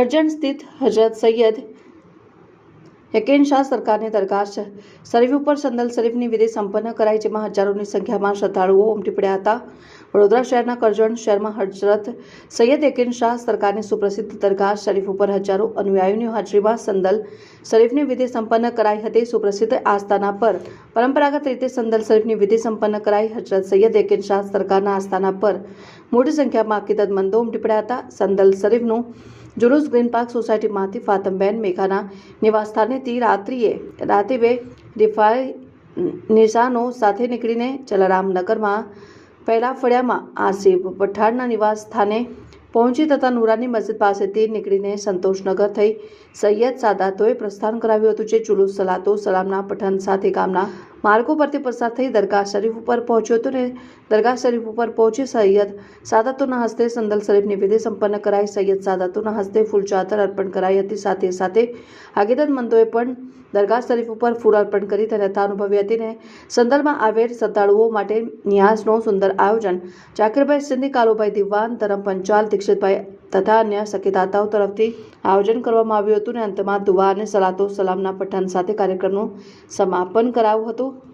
કરજણ સ્થિત હજરત સૈયદ યકીન શાહ સરકારની દરગાહ શરીફ ઉપર સંદલ શરીફની વિધિ સંપન્ન કરાઈ, જેમાં હજારોની સંખ્યામાં શ્રદ્ધાળુઓ ઉમટી પડ્યા હતા. વડોદરા શહેરના કરજણ શહેરમાં હજરત સૈયદ યકીન શાહ સરકારની સુપ્રસિદ્ધ દરગાહ શરીફ ઉપર હજારો અનુયાયીઓની હાજરીમાં સંદલ શરીફની વિધિ સંપન્ન કરાઈ હતી. સુપ્રસિદ્ધ આસ્થાના પર પરંપરાગત રીતે સંદલ શરીફની વિધિ સંપન્ન કરાઈ હજરત સૈયદ યકીન શાહ સરકારના આસ્થાના પર મોટી સંખ્યામાં અકીદતમંદો ઉમટી પડ્યા હતા. સંદલ શરીફનું જુલુસ ગ્રીન પાર્ક સોસાયટીમાંથી ફાતમબેન મેઘાના નિવાસસ્થાનેથી રાત્રિએ રાતે બે રિફાઈ નિશાનો સાથે નીકળીને જલારામનગરમાં પહેલા ફળિયામાં આસિફ પઠાણના નિવાસ સ્થાને પહોંચી તથા નુરાની મસ્જિદ પાસેથી નીકળીને સંતોષનગર થઈ સૈયદ સાદાતોએ પ્રસ્થાન કરાવ્યું હતું, જે જુલુસ સલાતો સલામના પઠન સાથે ગામના માર્ગો પરથી પસાર થઈ દરગાહ શરીફ ઉપર પહોંચ્યો હતો ને દરગાહ શરીફ ઉપર પહોંચી સૈયદ સાદાતોના હસ્તે સંદલ શરીફની વિધિ સંપન્ન કરાઈ, સૈયદ સાદાતોના હસ્તે ફૂલ ચાદર અર્પણ કરાઈ હતી. સાથે સાથે આગેદતમંદોએ પણ દરગાહ શરીફ ઉપર ફૂલ અર્પણ કરી ધન્યતા અનુભવી હતી ને સંદલમાં આવેલ શ્રદ્ધાળુઓ માટે ન્યાસનું સુંદર આયોજન. જાકીરભાઈ સિંધી કાલુભાઈ દિવાન, ધરમ પંચાલ, દીક્ષિતભાઈ તથા અન્ય સખીદાતાઓ તરફથી આયોજન કરવામાં આવ્યું હતું ને અંતમાં દુવા અને સલાતો સલામના પઠાન સાથે કાર્યક્રમનું સમાપન કરાવ્યું હતું.